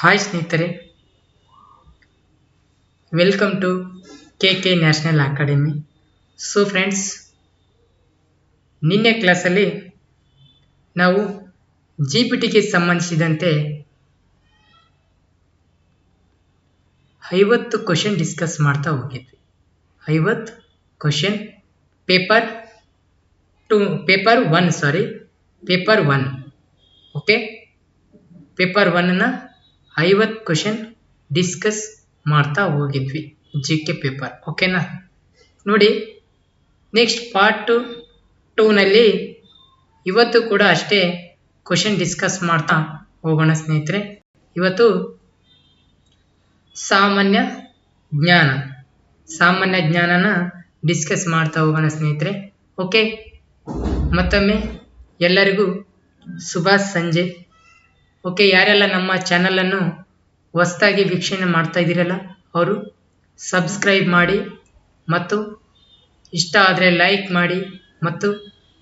Hi ಸ್ನೇಹಿತರೆ. Welcome to K K national academy so friends ನಿನ್ನೆ ಕ್ಲಾಸಲ್ಲಿ ನಾವು ಜಿ ಪಿ ಟಿಗೆ ಸಂಬಂಧಿಸಿದಂತೆ ಐವತ್ತು ಕ್ವಶನ್ ಡಿಸ್ಕಸ್ ಮಾಡ್ತಾ ಹೋಗಿದ್ವಿ. ಐವತ್ತು question paper two paper one sorry paper one okay paper ಒನ್ನ ಐವತ್ತು ಕ್ವಶನ್ ಡಿಸ್ಕಸ್ ಮಾಡ್ತಾ ಹೋಗಿದ್ವಿ ಜಿ ಕೆ ಪೇಪರ್ ಓಕೆನಾ ನೋಡಿ ನೆಕ್ಸ್ಟ್ ಪಾರ್ಟ್ ಟೂನಲ್ಲಿ ಇವತ್ತು ಕೂಡ ಅಷ್ಟೇ ಕ್ವಶನ್ ಡಿಸ್ಕಸ್ ಮಾಡ್ತಾ ಹೋಗೋಣ ಸ್ನೇಹಿತರೆ. ಇವತ್ತು ಸಾಮಾನ್ಯ ಜ್ಞಾನ, ಸಾಮಾನ್ಯ ಜ್ಞಾನನ ಡಿಸ್ಕಸ್ ಮಾಡ್ತಾ ಹೋಗೋಣ ಸ್ನೇಹಿತರೆ ಓಕೆ ಮತ್ತೊಮ್ಮೆ ಎಲ್ಲರಿಗೂ ಶುಭ ಸಂಜೆ. ಓಕೆ, ಯಾರೆಲ್ಲ ನಮ್ಮ ಚಾನಲನ್ನು ಹೊಸದಾಗಿ ವೀಕ್ಷಣೆ ಮಾಡ್ತಾ ಇದ್ದೀರಲ್ಲ, ಅವರು ಸಬ್ಸ್ಕ್ರೈಬ್ ಮಾಡಿ ಮತ್ತು ಇಷ್ಟ ಆದರೆ ಲೈಕ್ ಮಾಡಿ ಮತ್ತು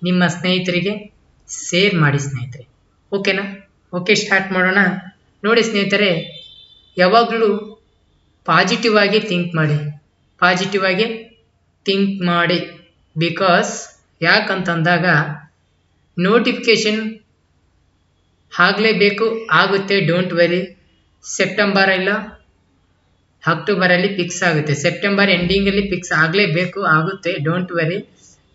ನಿಮ್ಮ ಸ್ನೇಹಿತರಿಗೆ ಶೇರ್ ಮಾಡಿ ಸ್ನೇಹಿತರೆ. ಓಕೆನಾ? ಓಕೆ, ಸ್ಟಾರ್ಟ್ ಮಾಡೋಣ. ನೋಡಿ ಸ್ನೇಹಿತರೆ, ಯಾವಾಗಲೂ ಪಾಸಿಟಿವ್ ಆಗಿ ಥಿಂಕ್ ಮಾಡಿ. ಪಾಸಿಟಿವ್ ಆಗಿ ಥಿಂಕ್ ಮಾಡಿ. ಬಿಕಾಸ್ ಯಾಕಂತಂದಾಗ ನೋಟಿಫಿಕೇಶನ್ ಆಗಲೇಬೇಕು ಆಗುತ್ತೆ ಡೋಂಟ್ ವೆರಿ ಸೆಪ್ಟೆಂಬರ್ ಇಲ್ಲ ಅಕ್ಟೋಬರಲ್ಲಿ ಫಿಕ್ಸ್ ಆಗುತ್ತೆ. ಸೆಪ್ಟೆಂಬರ್ ಎಂಡಿಂಗಲ್ಲಿ ಫಿಕ್ಸ್ ಆಗಲೇಬೇಕು, ಆಗುತ್ತೆ ಡೋಂಟ್ ವೆರಿ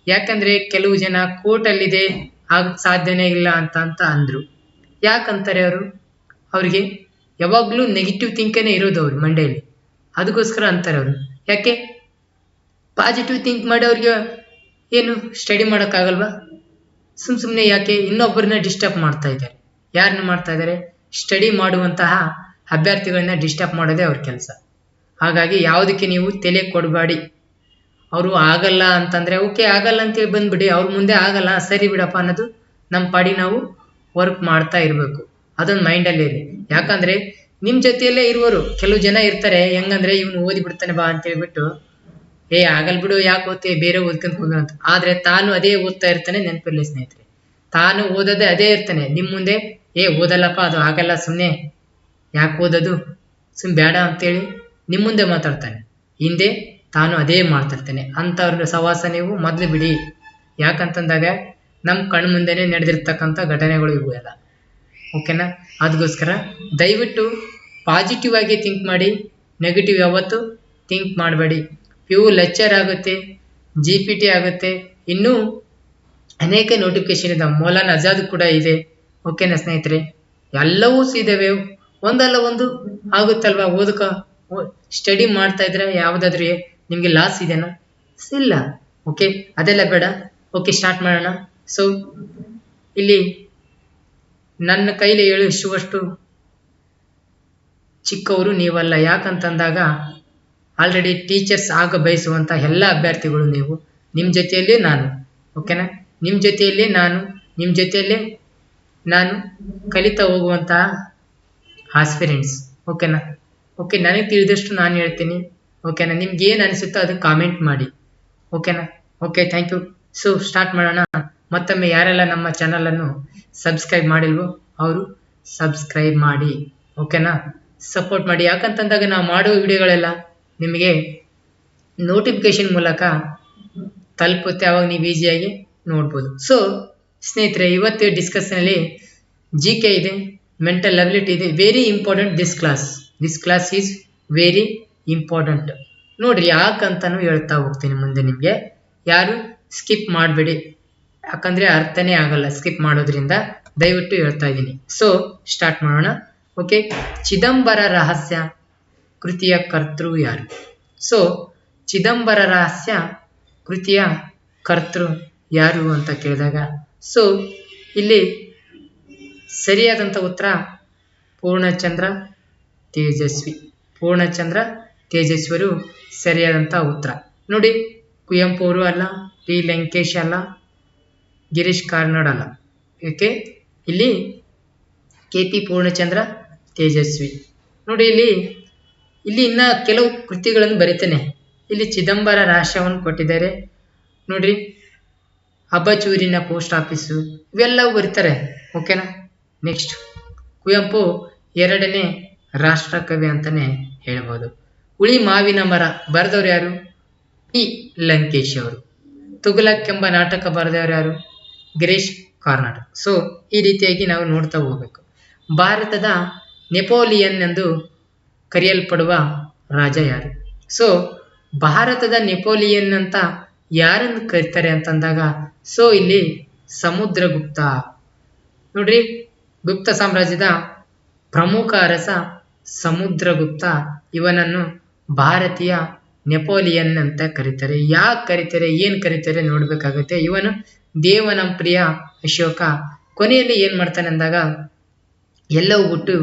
ಯಾಕಂದರೆ ಕೆಲವು ಜನ ಕೋರ್ಟಲ್ಲಿದೆ ಆಗ ಸಾಧ್ಯನೇ ಇಲ್ಲ ಅಂತ ಅಂತ ಅಂದರು. ಯಾಕಂತಾರೆ ಅವರು? ಅವರಿಗೆ ಯಾವಾಗಲೂ ನೆಗೆಟಿವ್ ಥಿಂಕೇ ಇರೋದು ಅವರು ಮಂಡೇಲಿ ಅದಕ್ಕೋಸ್ಕರ ಅಂತಾರೆ ಅವರು. ಯಾಕೆ? ಪಾಸಿಟಿವ್ ಥಿಂಕ್ ಮಾಡಿ ಅವ್ರಿಗೆ ಏನು ಸ್ಟಡಿ ಮಾಡೋಕ್ಕಾಗಲ್ವಾ? ಸುಮ್ಮ ಸುಮ್ಮನೆ ಯಾಕೆ ಇನ್ನೊಬ್ಬರನ್ನ ಡಿಸ್ಟರ್ಬ್ ಮಾಡ್ತಾ ಇದ್ದಾರೆ. ಯಾರನ್ನ ಮಾಡ್ತಾ ಇದ್ದಾರೆ ಸ್ಟಡಿ ಮಾಡುವಂತಹ ಅಭ್ಯರ್ಥಿಗಳನ್ನ ಡಿಸ್ಟರ್ಬ್ ಮಾಡೋದೇ ಅವ್ರ ಕೆಲಸ. ಹಾಗಾಗಿ ಯಾವುದಕ್ಕೆ ನೀವು ತಲೆ ಕೊಡಬೇಡಿ. ಅವರು ಆಗಲ್ಲ ಅಂತಂದರೆ, ಓಕೆ, ಆಗಲ್ಲ ಅಂತೇಳಿ ಬಂದ್ಬಿಡಿ. ಅವ್ರ ಮುಂದೆ ಆಗಲ್ಲ. ಸರಿ ಬಿಡಪ್ಪ ಅನ್ನೋದು ನಮ್ಮ ಪಾಡಿ ನಾವು ವರ್ಕ್ ಮಾಡ್ತಾ ಇರಬೇಕು. ಅದೊಂದು ಮೈಂಡಲ್ಲಿ ಇರಲಿ ಯಾಕಂದರೆ ನಿಮ್ಮ ಜೊತೆಯಲ್ಲೇ ಇರುವರು ಕೆಲವು ಜನ ಇರ್ತಾರೆ. ಹೆಂಗಂದ್ರೆ, ಇವನು ಓದಿ ಬಿಡ್ತಾನೆ ಬಾ ಅಂತ ಹೇಳ್ಬಿಟ್ಟು ಏ, ಆಗಲ್ ಬಿಡು, ಯಾಕೆ ಓದ್ತಿ ಬೇರೆ ಓದ್ಕೊಂಡು ಹೋಗೋಣ ಅಂತ. ಆದರೆ ತಾನು ಅದೇ ಓದ್ತಾ ಇರ್ತಾನೆ ನೆನಪಿರಲಿ ಸ್ನೇಹಿತರೆ. ತಾನು ಓದೋದೇ ಅದೇ ಇರ್ತಾನೆ. ನಿಮ್ಮ ಮುಂದೆ ಏ, ಓದಲ್ಲಪ್ಪ, ಅದು ಆಗಲ್ಲ ಸುಮ್ಮನೆ ಯಾಕೆ ಓದೋದು? ಸುಮ್ಮನೆ ಬೇಡ ಅಂತೇಳಿ ನಿಮ್ಮ ಮುಂದೆ ಮಾತಾಡ್ತಾನೆ. ಹಿಂದೆ ತಾನು ಅದೇ ಮಾಡ್ತಿರ್ತಾನೆ. ಅಂಥವ್ರ ಸವಾಸ ನೀವು ಮೊದಲು ಬಿಡಿ. ಯಾಕಂತಂದಾಗ ನಮ್ಮ ಕಣ್ಣು ಮುಂದೆನೆ ನಡೆದಿರ್ತಕ್ಕಂಥ ಘಟನೆಗಳು ಇವು ಎಲ್ಲ. ಓಕೆನಾ? ಅದಕ್ಕೋಸ್ಕರ ದಯವಿಟ್ಟು ಪಾಸಿಟಿವ್ ಆಗಿ ಥಿಂಕ್ ಮಾಡಿ ನೆಗೆಟಿವ್ ಯಾವತ್ತು ಥಿಂಕ್ ಮಾಡಬೇಡಿ. ಪ್ಯೂ ಲೆಕ್ಚರ್ ಆಗುತ್ತೆ ಜಿ ಪಿ ಟಿ ಆಗುತ್ತೆ, ಇನ್ನೂ ಅನೇಕ ನೋಟಿಫಿಕೇಶನ್ ಇದೆ. ಮೌಲಾನ್ ಅಜಾದ್ ಕೂಡ ಇದೆ. ಓಕೆನಾ ಸ್ನೇಹಿತರೆ, ಎಲ್ಲವೂ ಇದ್ದಾವೆ ಒಂದಲ್ಲ ಒಂದು ಆಗುತ್ತಲ್ವಾ ಓದಕ? ಸ್ಟಡಿ ಮಾಡ್ತಾ ಇದ್ರೆ ಯಾವುದಾದ್ರೂ ನಿಮಗೆ ಲಾಸ್ ಇದೆನಾ? ಇಲ್ಲ ಓಕೆ ಅದೆಲ್ಲ ಬೇಡ. ಓಕೆ ಸ್ಟಾರ್ಟ್ ಮಾಡೋಣ. ಸೊ ಇಲ್ಲಿ ನನ್ನ ಕೈಲಿ ಹೇಳಿಸುವಷ್ಟು ಚಿಕ್ಕವರು ನೀವಲ್ಲ. ಯಾಕಂತಂದಾಗ ಆಲ್ರೆಡಿ ಟೀಚರ್ಸ್ ಆಗ ಬಯಸುವಂಥ ಎಲ್ಲ ಅಭ್ಯರ್ಥಿಗಳು ನೀವು. ನಿಮ್ಮ ಜೊತೆಯಲ್ಲೇ ನಾನು ಓಕೆನಾ ನಿಮ್ಮ ಜೊತೆಯಲ್ಲೇ ನಾನು ನಿಮ್ಮ ಜೊತೆಯಲ್ಲೇ ನಾನು ಕಲಿತಾ ಹೋಗುವಂತಹ ಆಸ್ಪಿರೆಂಟ್ಸ್ ಓಕೆನಾ ಓಕೆ ನನಗೆ ತಿಳಿದಷ್ಟು ನಾನು ಹೇಳ್ತೀನಿ. ಓಕೆನಾ ನಿಮ್ಗೆ ಏನು ಅನಿಸುತ್ತೋ ಅದು ಕಾಮೆಂಟ್ ಮಾಡಿ. ಓಕೆನಾ okay thank you so start ಮಾಡೋಣ. ಮತ್ತೊಮ್ಮೆ ಯಾರೆಲ್ಲ ನಮ್ಮ ಚಾನಲನ್ನು ಸಬ್ಸ್ಕ್ರೈಬ್ ಮಾಡಿಲ್ವೋ ಅವರು ಸಬ್ಸ್ಕ್ರೈಬ್ ಮಾಡಿ. ಓಕೆನಾ ಸಪೋರ್ಟ್ ಮಾಡಿ. ಯಾಕಂತಂದಾಗ ನಾವು ಮಾಡೋ ವಿಡಿಯೋಗಳೆಲ್ಲ ನಿಮಗೆ ನೋಟಿಫಿಕೇಶನ್ ಮೂಲಕ ತಲುಪುತ್ತೆ. ಅವಾಗ ನೀವು ಈಸಿಯಾಗಿ ನೋಡ್ಬೋದು. ಸೊ ಸ್ನೇಹಿತರೆ, ಇವತ್ತು ಡಿಸ್ಕಸ್ನಲ್ಲಿ ಜಿ ಕೆ ಇದೆ ಮೆಂಟಲ್ ಅಬಿಲಿಟಿ ಇದೆ very important this class this class is very important ನೋಡ್ರಿ, ಯಾಕಂತನೂ ಹೇಳ್ತಾ ಹೋಗ್ತೀನಿ ಮುಂದೆ ನಿಮಗೆ. ಯಾರು? ಸ್ಕಿಪ್ ಮಾಡಬೇಡಿ. ಯಾಕಂದರೆ ಅರ್ಥನೇ ಆಗಲ್ಲ ಸ್ಕಿಪ್ ಮಾಡೋದ್ರಿಂದ. ದಯವಿಟ್ಟು ಹೇಳ್ತಾ ಇದ್ದೀನಿ. ಸೊ ಸ್ಟಾರ್ಟ್ ಮಾಡೋಣ. ಓಕೆ ಚಿದಂಬರ ರಹಸ್ಯ ಕೃತಿಯ ಕರ್ತೃ ಯಾರು? ಸೊ ಚಿದಂಬರ ರಹಸ್ಯ ಕೃತಿಯ ಕರ್ತೃ ಯಾರು ಅಂತ ಕೇಳಿದಾಗ ಸೊ, ಇಲ್ಲಿ ಸರಿಯಾದಂಥ ಉತ್ತರ, ಪೂರ್ಣಚಂದ್ರ, ತೇಜಸ್ವಿ. ಪೂರ್ಣಚಂದ್ರ, ತೇಜಸ್ವಿಯರು ಸರಿಯಾದಂಥ ಉತ್ತರ. ನೋಡಿ ಕುವೆಂಪು ಅವರು ಅಲ್ಲ ಪಿ ಲಂಕೇಶ್ ಅಲ್ಲ, ಗಿರೀಶ್ ಕಾರ್ನಾಡ್ ಅಲ್ಲ. ಓಕೆ? ಇಲ್ಲಿ ಕೆ ಪಿ ಪೂರ್ಣಚಂದ್ರ, ತೇಜಸ್ವಿ. ನೋಡಿ, ಇಲ್ಲಿ ಇಲ್ಲಿ ಇನ್ನ ಕೆಲವು ಕೃತಿಗಳನ್ನು ಬರೀತೇನೆ. ಇಲ್ಲಿ ಚಿದಂಬರ ರಾಶವನ್ನು ಕೊಟ್ಟಿದ್ದಾರೆ. ನೋಡ್ರಿ ಅಬಚೂರಿನ ಪೋಸ್ಟ್ ಆಫೀಸು ಇವೆಲ್ಲವೂ ಬರೀತಾರೆ, ಓಕೆನಾ? ನೆಕ್ಸ್ಟ್ ಕುವೆಂಪು ಎರಡನೇ ರಾಷ್ಟ್ರಕವಿ ಅಂತಲೇ ಹೇಳ್ಬೋದು. ಉಳಿ ಮಾವಿನ ಮರ ಬರೆದವ್ರು ಯಾರು? ಪಿ. ಲಂಕೇಶ್ ಅವರು. ತುಗಲಕ್ ಎಂಬ ನಾಟಕ ಬರೆದವ್ರು ಯಾರು? ಗಿರೀಶ್ ಕಾರ್ನಾಡ್ ಸೊ ಈ ರೀತಿಯಾಗಿ ನಾವು ನೋಡ್ತಾ ಹೋಗ್ಬೇಕು. ಭಾರತದ ನೆಪೋಲಿಯನ್ ಎಂದು ಕರೆಯಲ್ಪಡುವ ರಾಜ ಯಾರು? ಸೊ ಭಾರತದ ನೆಪೋಲಿಯನ್ ಅಂತ ಯಾರನ್ನು ಕರೀತಾರೆ ಅಂತಂದಾಗ ಸೊ ಇಲ್ಲಿ ಸಮುದ್ರಗುಪ್ತ. ನೋಡ್ರಿ, ಗುಪ್ತ ಸಾಮ್ರಾಜ್ಯದ ಪ್ರಮುಖ ಅರಸ ಸಮುದ್ರಗುಪ್ತ. ಇವನನ್ನು ಭಾರತೀಯ ನೆಪೋಲಿಯನ್ ಅಂತ ಕರೀತಾರೆ. ಯಾಕೆ ಕರೀತಾರೆ, ಏನು ಕರೀತಾರೆ ನೋಡಬೇಕಾಗುತ್ತೆ. ಇವನು ದೇವನಂಪ್ರಿಯ ಅಶೋಕ. ಕೊನೆಯಲ್ಲಿ ಏನು ಮಾಡ್ತಾನೆ ಅಂದಾಗ, ಎಲ್ಲವೂ ಬಿಟ್ಟು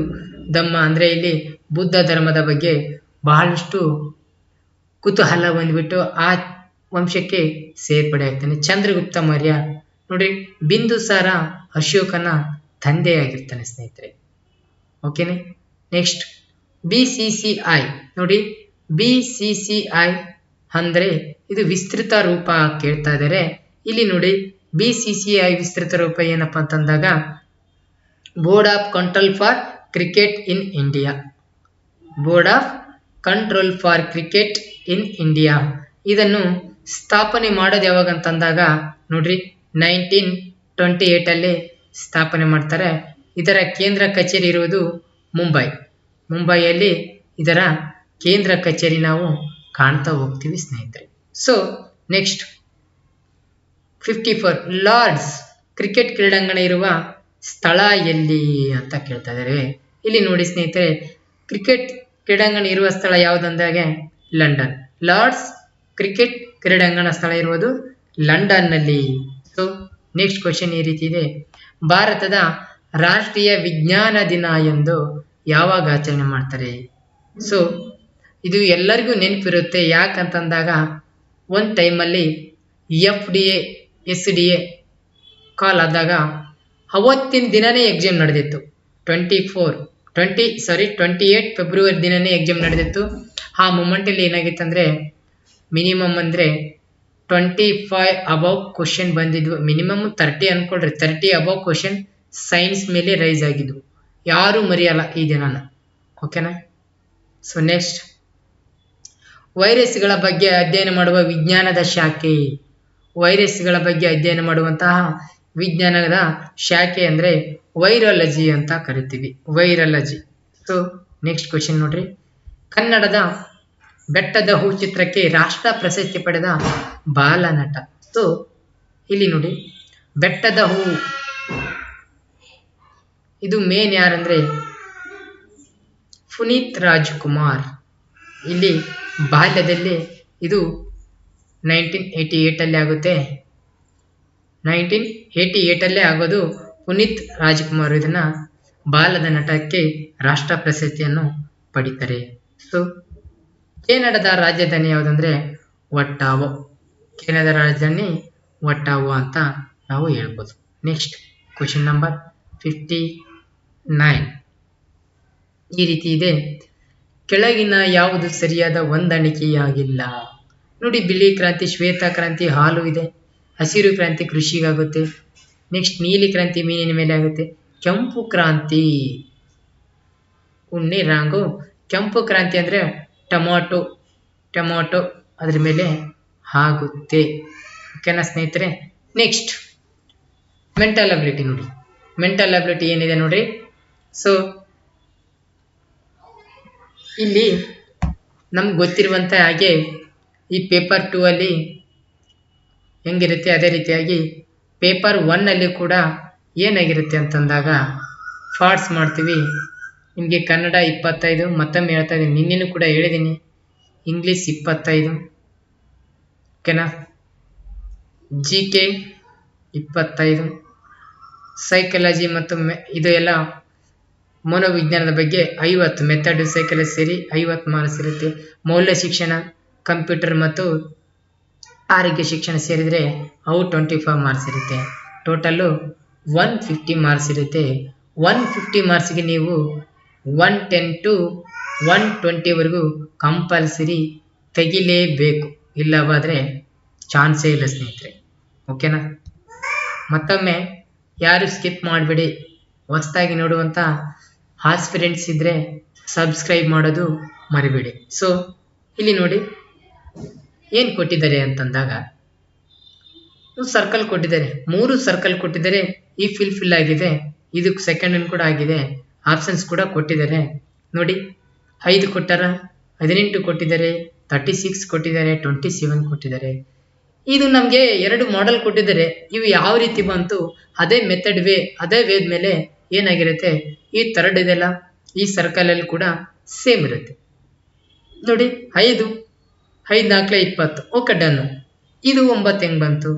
ದಮ್ಮ ಅಂದರೆ ಇಲ್ಲಿ ಬುದ್ಧ ಧರ್ಮದ ಬಗ್ಗೆ ಬಹಳಷ್ಟು ಕುತೂಹಲ ಬಂದ್ಬಿಟ್ಟು ಆ ವಂಶಕ್ಕೆ ಸೇರ್ಪಡೆ ಆಗ್ತಾನೆ ಚಂದ್ರಗುಪ್ತ ಮೌರ್ಯ, ನೋಡ್ರಿ ಬಿಂದುಸಾರ ಅಶೋಕನ ತಂದೆಯಾಗಿರ್ತಾನೆ ಸ್ನೇಹಿತರೆ. ಓಕೆನೆ next B C C I ನೋಡಿ ಬಿ ಸಿ ಸಿ ಐ ಅಂದರೆ ಇದು ವಿಸ್ತೃತ ರೂಪ ಕೇಳ್ತಾ ಇದ್ದಾರೆ ಇಲ್ಲಿ ನೋಡಿ ಬಿ ಸಿ ಸಿ ಐ ವಿಸ್ತೃತ ರೂಪ ಏನಪ್ಪ ಅಂತಂದಾಗ board of control for cricket in India board of control for cricket in India ಇದನ್ನು ಸ್ಥಾಪನೆ ಮಾಡೋದು ಯಾವಾಗ ಅಂತಂದಾಗ ನೋಡ್ರಿ ನೈನ್ಟೀನ್ ಟ್ವೆಂಟಿ ಏಯ್ಟಲ್ಲಿ ಸ್ಥಾಪನೆ ಮಾಡ್ತಾರೆ. ಇದರ ಕೇಂದ್ರ ಕಚೇರಿ ಇರುವುದು ಮುಂಬೈ. ಮುಂಬೈಯಲ್ಲಿ ಇದರ ಕೇಂದ್ರ ಕಚೇರಿ ನಾವು ಕಾಣ್ತಾ ಹೋಗ್ತೀವಿ ಸ್ನೇಹಿತರೆ. So next fifty four Lord's cricket ಕ್ರೀಡಾಂಗಣ ಇರುವ ಸ್ಥಳ ಎಲ್ಲಿ ಅಂತ ಕೇಳ್ತಾ ಇದ್ದಾರೆ. ಇಲ್ಲಿ ನೋಡಿ ಸ್ನೇಹಿತರೆ ಕ್ರಿಕೆಟ್ ಕ್ರೀಡಾಂಗಣ ಇರುವ ಸ್ಥಳ ಯಾವುದಂದಾಗೆ ಲಂಡನ್. ಲಾರ್ಡ್ಸ್ ಕ್ರಿಕೆಟ್ ಕ್ರೀಡಾಂಗಣ ಸ್ಥಳ ಇರುವುದು ಲಂಡನ್ನಲ್ಲಿ. ಸೊ ನೆಕ್ಸ್ಟ್ ಕ್ವಶನ್ ಈ ರೀತಿ ಇದೆ. ಭಾರತದ ರಾಷ್ಟ್ರೀಯ ವಿಜ್ಞಾನ ದಿನ ಎಂದು ಯಾವಾಗ ಆಚರಣೆ ಮಾಡ್ತಾರೆ? ಸೊ ಇದು ಎಲ್ಲರಿಗೂ ನೆನಪಿರುತ್ತೆ. ಯಾಕಂತಂದಾಗ ಒಂದು ಟೈಮಲ್ಲಿ F D A S D A call ಆದಾಗ ಅವತ್ತಿನ ದಿನನೇ ಎಕ್ಸಾಮ್ ನಡೆದಿತ್ತು. Twenty four twenty sorry twenty eight February ದಿನನೇ ಎಕ್ಸಾಮ್ ನಡೆದಿತ್ತು. ಆ ಮೂಮೆಂಟಲ್ಲಿ ಏನಾಗಿತ್ತು ಅಂದರೆ ಮಿನಿಮಮ್ ಅಂದರೆ ಟ್ವೆಂಟಿ ಫೈವ್ ಅಬೌವ್ ಕ್ವಶನ್ ಬಂದಿದ್ವು. ಮಿನಿಮಮ್ ತರ್ಟಿ ಅನ್ಕೊಳ್ರಿ. ತರ್ಟಿ ಅಬೌವ್ ಕ್ವಶನ್ ಸೈನ್ಸ್ ಮೇಲೆ ರೈಸ್ ಆಗಿದ್ವು. ಯಾರೂ ಮರೆಯಲ್ಲ ಈ ದಿನನ. ಓಕೆನಾ ಸೊ ನೆಕ್ಸ್ಟ್ ವೈರಸ್ಗಳ ಬಗ್ಗೆ ಅಧ್ಯಯನ ಮಾಡುವ ವಿಜ್ಞಾನದ ಶಾಖೆ. ವೈರಸ್ಗಳ ಬಗ್ಗೆ ಅಧ್ಯಯನ ಮಾಡುವಂತಹ ವಿಜ್ಞಾನದ ಶಾಖೆ ಅಂದರೆ ವೈರಾಲಜಿ ಅಂತ ಕರಿತೀವಿ. ವೈರಾಲಜಿ. ಸೊ ನೆಕ್ಸ್ಟ್ ಕ್ವಶನ್ ನೋಡ್ರಿ. ಕನ್ನಡದ ಬೆಟ್ಟದ ಹೂ ಚಿತ್ರಕ್ಕೆ ರಾಷ್ಟ್ರ ಪ್ರಶಸ್ತಿ ಪಡೆದ ಬಾಲನಟ ಸೊ ಇಲ್ಲಿ ನೋಡಿ, ಬೆಟ್ಟದ ಹೂ. ಇದು ಮೇನ್ ಯಾರಂದ್ರೆ ಪುನೀತ್ ರಾಜ್ಕುಮಾರ್. ಇಲ್ಲಿ ಬಾಲ್ಯದಲ್ಲಿ ಇದು ನೈನ್ಟೀನ್ ಏಯ್ಟಿ ಏಯ್ಟಲ್ಲಿ ಆಗುತ್ತೆ. ನೈನ್ಟೀನ್ ಏಯ್ಟಿ ಏಯ್ಟಲ್ಲೇ ಆಗೋದು ಪುನೀತ್ ರಾಜ್ಕುಮಾರ್ ಇದನ್ನ ಬಾಲದ ನಟಕ್ಕೆ ರಾಷ್ಟ್ರ ಪ್ರಶಸ್ತಿಯನ್ನು ಪಡಿತಾರೆ. ಸೊ ಕೆನಡಾದ ರಾಜಧಾನಿ ಯಾವುದಂದ್ರೆ ಒಟ್ಟಾವೋ. ಕೆನಡಾದ ರಾಜಧಾನಿ ಒಟ್ಟಾವೋ ಅಂತ ನಾವು ಹೇಳ್ಬೋದು. Next question number fifty nine ಈ ರೀತಿ ಇದೆ. ಕೆಳಗಿನ ಯಾವುದು ಸರಿಯಾದ ಹೊಂದಾಣಿಕೆಯಾಗಿಲ್ಲ. ನೋಡಿ, ಬಿಳಿ ಕ್ರಾಂತಿ, ಶ್ವೇತ ಕ್ರಾಂತಿ, ಹಾಲು ಇದೆ. ಹಸಿರು ಕ್ರಾಂತಿ ಕೃಷಿಗಾಗುತ್ತೆ. ನೆಕ್ಸ್ಟ್ ನೀಲಿ ಕ್ರಾಂತಿ, ಮೀನಿನ ಮೇಲೆ ಆಗುತ್ತೆ. ಕೆಂಪು ಕ್ರಾಂತಿ. ಉಣ್ಣೆ, ರಾಂಗು. ಕೆಂಪು ಕ್ರಾಂತಿ ಅಂದರೆ ಟೊಮಾಟೊ, ಟೊಮೊಟೊ ಅದ್ರ ಮೇಲೆ ಆಗುತ್ತೆ ಓಕೆನಾ ಸ್ನೇಹಿತರೆ ನೆಕ್ಸ್ಟ್ ಮೆಂಟಲ್ ಅಬಿಲಿಟಿ ನೋಡಿ. ಮೆಂಟಲ್ ಅಬಿಲಿಟಿ ಏನಿದೆ ನೋಡಿ ಸೊ ಇಲ್ಲಿ ನಮ್ಗೆ ಗೊತ್ತಿರುವಂಥ ಹಾಗೆ ಈ ಪೇಪರ್ ಟೂ ಅಲ್ಲಿ ಹೆಂಗಿರುತ್ತೆ? ಅದೇ ರೀತಿಯಾಗಿ ಪೇಪರ್ ಒನ್ನಲ್ಲಿ ಕೂಡ ಏನಾಗಿರುತ್ತೆ ಅಂತಂದಾಗ ಫಾರ್ಟ್ಸ್ ಮಾಡ್ತೀವಿ. ನಿಮಗೆ ಕನ್ನಡ ಇಪ್ಪತ್ತೈದು, ಮತ್ತೊಮ್ಮೆ ಹೇಳ್ತಾ ಇದ್ದೀನಿ. ನಿನ್ನೆನೂ ಕೂಡ ಹೇಳಿದ್ದೀನಿ. ಇಂಗ್ಲೀಷ್ ಇಪ್ಪತ್ತೈದು. ಓಕೆನಾ ಜಿ ಕೆ ಇಪ್ಪತ್ತೈದು. ಸೈಕಾಲಜಿ ಮತ್ತು ಮೆ, ಇದು ಎಲ್ಲ ಮನೋವಿಜ್ಞಾನದ ಬಗ್ಗೆ ಐವತ್ತು ಮೆಥಡ್ ಸೈಕಾಲಜಿ ಸೇರಿ ಐವತ್ತು ಮಾರ್ಕ್ಸ್ ಇರುತ್ತೆ. ಮೌಲ್ಯ ಶಿಕ್ಷಣ ಕಂಪ್ಯೂಟರ್ ಮತ್ತು ಆರೋಗ್ಯ ಶಿಕ್ಷಣ ಸೇರಿದರೆ ಅವು ಟ್ವೆಂಟಿ ಫೈವ್ ಮಾರ್ಕ್ಸ್ ಇರುತ್ತೆ ಟೋಟಲ್ಲು ಒನ್ ಫಿಫ್ಟಿ ಮಾರ್ಕ್ಸ್ ಇರುತ್ತೆ. ಒನ್ ಫಿಫ್ಟಿ ಮಾರ್ಕ್ಸ್ಗೆ ನೀವು ಒನ್ ಟೆನ್ ಟು ಒನ್ ಟ್ವೆಂಟಿವರೆಗೂ ಕಂಪಲ್ಸರಿ ತೆಗಿಲೇಬೇಕು. ಇಲ್ಲವಾದರೆ ಚಾನ್ಸೇ ಇಲ್ಲ ಸ್ನೇಹಿತರೆ. ಓಕೆನಾ ಮತ್ತೊಮ್ಮೆ ಯಾರು ಸ್ಕಿಪ್ ಮಾಡಬೇಡಿ. ಹೊಸದಾಗಿ ನೋಡುವಂಥ ಆಸ್ಪಿರೆಂಟ್ಸ್ ಇದ್ದರೆ ಸಬ್ಸ್ಕ್ರೈಬ್ ಮಾಡೋದು ಮರಿಬೇಡಿ. ಸೊ ಇಲ್ಲಿ ನೋಡಿ, ಏನು ಕೊಟ್ಟಿದ್ದಾರೆ ಅಂತಂದಾಗ ಸರ್ಕಲ್ ಕೊಟ್ಟಿದ್ದಾರೆ. ಮೂರು ಸರ್ಕಲ್ ಕೊಟ್ಟಿದ್ದಾರೆ. ಈ ಫಿಲ್ ಫಿಲ್ ಆಗಿದೆ. ಇದಕ್ಕೆ ಸೆಕೆಂಡ್ ಕೂಡ ಆಗಿದೆ. ಆಪ್ಷನ್ಸ್ ಕೂಡ ಕೊಟ್ಟಿದ್ದಾರೆ. ನೋಡಿ, ಐದು ಕೊಟ್ಟಾರ, ಹದಿನೆಂಟು ಕೊಟ್ಟಿದ್ದಾರೆ ತರ್ಟಿ ಸಿಕ್ಸ್ ಕೊಟ್ಟಿದ್ದಾರೆ ಟ್ವೆಂಟಿ ಸೆವೆನ್ ಕೊಟ್ಟಿದ್ದಾರೆ. ಇದು ನಮಗೆ ಎರಡು ಮಾಡೆಲ್ ಕೊಟ್ಟಿದ್ದಾರೆ. ಇವು ಯಾವ ರೀತಿ ಬಂತು, ಅದೇ ಮೆಥಡ್ ವೇ ಅದೇ ವೇದ ಮೇಲೆ ಏನಾಗಿರುತ್ತೆ, ಈ ಥರ್ಡ್ ಇದೆಲ್ಲ, ಈ ಸರ್ಕಲಲ್ಲಿ ಕೂಡ ಸೇಮ್ ಇರುತ್ತೆ. ನೋಡಿ, ಐದು ಐದು ನಾಲ್ಕಲೆ ಇಪ್ಪತ್ತು. ಓಕೆ ಡನ್ನು ಇದು ಒಂಬತ್ತು ಹೆಂಗೆ ಬಂತು?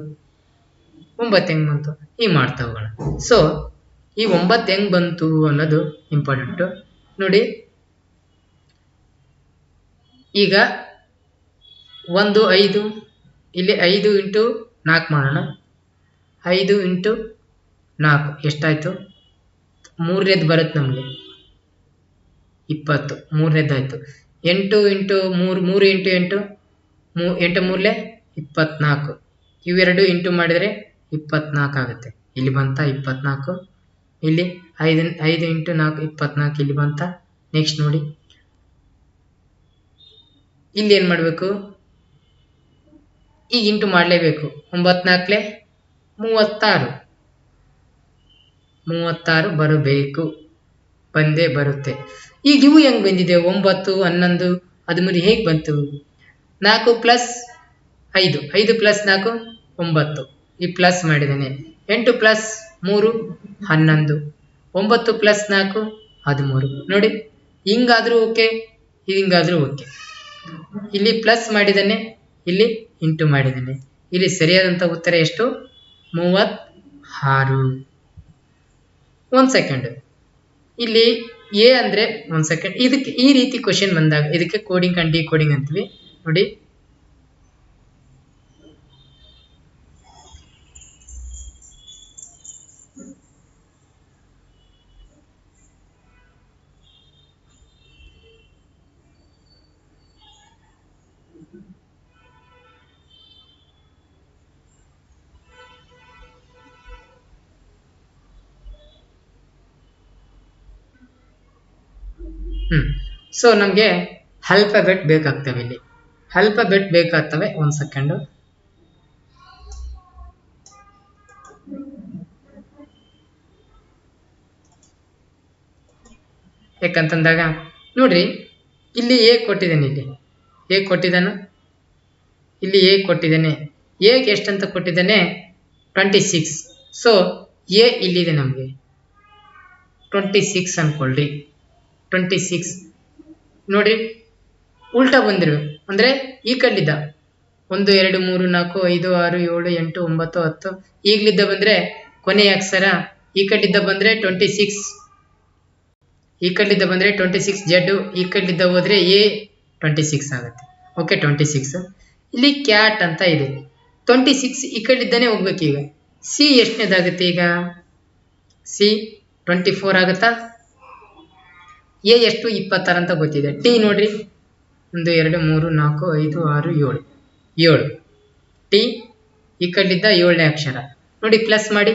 ಒಂಬತ್ತು ಹೆಂಗೆ ಬಂತು? ಈ ಮಾಡ್ತಾ ಹೋಗೋಣ. ಸೊ ಈ ಒಂಬತ್ತು ಹೆಂಗ್ ಬಂತು ಅನ್ನೋದು ಇಂಪಾರ್ಟೆಂಟು ನೋಡಿ. ಈಗ ಒಂದು ಐದು, ಇಲ್ಲಿ ಐದು ಇಂಟು ನಾಲ್ಕು ಮಾಡೋಣ. ಐದು ಇಂಟು ನಾಲ್ಕು. ಎಷ್ಟಾಯ್ತು? ಮೂರನೇದು ಬರುತ್ತೆ ನಮಗೆ. ಇಪ್ಪತ್ತು. ಮೂರನೇದಾಯಿತು ಎಂಟು ಇಂಟು ಮೂರು ಮೂರು ಇಂಟು ಎಂಟು, ಮೂ, ಎಂಟು ಮೂರಲೆ ಇಪ್ಪತ್ನಾಲ್ಕು. ಇವೆರಡು ಇಂಟು ಮಾಡಿದರೆ ಇಪ್ಪತ್ನಾಲ್ಕು ಆಗುತ್ತೆ. ಇಲ್ಲಿ ಬಂತ ಇಪ್ಪತ್ನಾಲ್ಕು. ಇಲ್ಲಿ ಐದು ಐದು ಇಂಟು ನಾಲ್ಕು, ಇಪ್ಪತ್ನಾಲ್ಕು ಇಲ್ಲಿ ಬಂತ. ನೆಕ್ಸ್ಟ್ ನೋಡಿ. ಇಲ್ಲಿ ಏನು ಮಾಡಬೇಕು? ಈಗ ಇಂಟು ಮಾಡಲೇಬೇಕು. ಒಂಬತ್ನಾಲ್ಕಲೆ ಮೂವತ್ತಾರು. ಮೂವತ್ತಾರು ಬರಬೇಕು. ಬಂದೇ ಬರುತ್ತೆ. ಈಗ ಇವು ಹೆಂಗೆ ಬಂದಿದೆ? ಒಂಬತ್ತು, ಹನ್ನೊಂದು, ಹದಿಮೂರು ಹೇಗೆ ಬಂತು? ನಾಲ್ಕು ಪ್ಲಸ್ ಐದು. ಐದು ಪ್ಲಸ್ ನಾಲ್ಕು, ಒಂಬತ್ತು. ಈ ಪ್ಲಸ್ ಮಾಡಿದ್ದೇನೆ. ಎಂಟು ಪ್ಲಸ್ ಮೂರು, ಹನ್ನೊಂದು, ಒಂಬತ್ತು ಪ್ಲಸ್ ನಾಲ್ಕು, ಹದಿಮೂರು. ನೋಡಿ, ಹಿಂಗಾದರೂ ಓಕೆ ಹಿಂಗಾದರೂ ಓಕೆ ಇಲ್ಲಿ ಪ್ಲಸ್ ಮಾಡಿದ್ದೇನೆ, ಇಲ್ಲಿ ಇಂಟು ಮಾಡಿದ್ದೇನೆ. ಇಲ್ಲಿ ಸರಿಯಾದಂಥ ಉತ್ತರ ಎಷ್ಟು? ಮೂವತ್ತಾರು. ಒಂದು ಸೆಕೆಂಡ್ ಇಲ್ಲಿ ಎ ಅಂದರೆ ಒಂದು ಸೆಕೆಂಡ್ ಇದಕ್ಕೆ ಈ ರೀತಿ ಕ್ವಶನ್ ಬಂದಾಗ, ಇದಕ್ಕೆ ಕೋಡಿಂಗ್ ಅಂಡ್ ಡಿ ಕೋಡಿಂಗ್ ಅಂತೀವಿ. ನೋಡಿ ಹ್ಮ್. ಸೊ ನಮಗೆ ಅಲ್ಫಾಬೆಟ್ ಬೇಕಾಗ್ತವೆ ಇಲ್ಲಿ. ಅಲ್ಫಾಬೆಟ್ ಬೇಕಾಗ್ತವೆ, ಒಂದು ಸೆಕೆಂಡು ಯಾಕಂತಂದಾಗ ನೋಡ್ರಿ, ಇಲ್ಲಿ ಎ ಕೊಟ್ಟಿದ್ದೇನೆ ಇಲ್ಲಿ. ಎ ಕೊಟ್ಟಿದ್ದಾನು? ಇಲ್ಲಿ ಎ ಕೊಟ್ಟಿದ್ದೇನೆ. ಎಗೆ ಎಷ್ಟಂತ ಕೊಟ್ಟಿದ್ದೇನೆ? ಟ್ವೆಂಟಿ ಸಿಕ್ಸ್ ಸೊ ಎ ಇಲ್ಲಿದೆ ನಮಗೆ. ಟ್ವೆಂಟಿ ಸಿಕ್ಸ್ ಅಂದ್ಕೊಳ್ರಿ ಟ್ವೆಂಟಿ ಸಿಕ್ಸ್ ನೋಡ್ರಿ, ಉಲ್ಟಾ ಬಂದಿರು. ಅಂದರೆ ಈ ಕಡ್ಲಿದ್ದ ಒಂದು, ಎರಡು, ಮೂರು, ನಾಲ್ಕು, ಐದು, ಆರು, ಏಳು, ಎಂಟು, ಒಂಬತ್ತು, ಹತ್ತು. ಈಗಲಿದ್ದ ಬಂದರೆ ಕೊನೆಯ ಅಕ್ಷರ. ಈ ಕಡ್ಲಿದ್ದ ಬಂದರೆ ಟ್ವೆಂಟಿ ಸಿಕ್ಸ್ ಈ ಕಡ್ಲಿದ್ದ ಬಂದರೆ ಟ್ವೆಂಟಿ ಸಿಕ್ಸ್ ಜೆಡ್ ಈ ಕಡ್ಲಿದ್ದ ಹೋದರೆ ಎ ಟ್ವೆಂಟಿ ಸಿಕ್ಸ್ ಆಗುತ್ತೆ. ಓಕೆ ಟ್ವೆಂಟಿ ಸಿಕ್ಸ್ ಇಲ್ಲಿ ಕ್ಯಾಟ್ ಅಂತ ಇದೆ. ಟ್ವೆಂಟಿ ಸಿಕ್ಸ್ ಈ ಕಲ್ಲಿದ್ದಾನೆ ಹೋಗ್ಬೇಕೀಗ ಸಿ ಎಷ್ಟನೇದಾಗುತ್ತೆ ಈಗ? ಸಿ ಟ್ವೆಂಟಿ ಫೋರ್ ಆಗುತ್ತಾ? ಎ ಎಷ್ಟು ಇಪ್ಪತ್ತಾರು ಅಂತ ಗೊತ್ತಿದೆ. ಟಿ ನೋಡ್ರಿ. ಒಂದು, ಎರಡು, ಮೂರು, ನಾಲ್ಕು, ಐದು, ಆರು, ಏಳು. ಏಳು. ಟಿ ಈ ಕಡೆಯಿಂದ ಏಳನೇ ಅಕ್ಷರ. ನೋಡಿ ಪ್ಲಸ್ ಮಾಡಿ.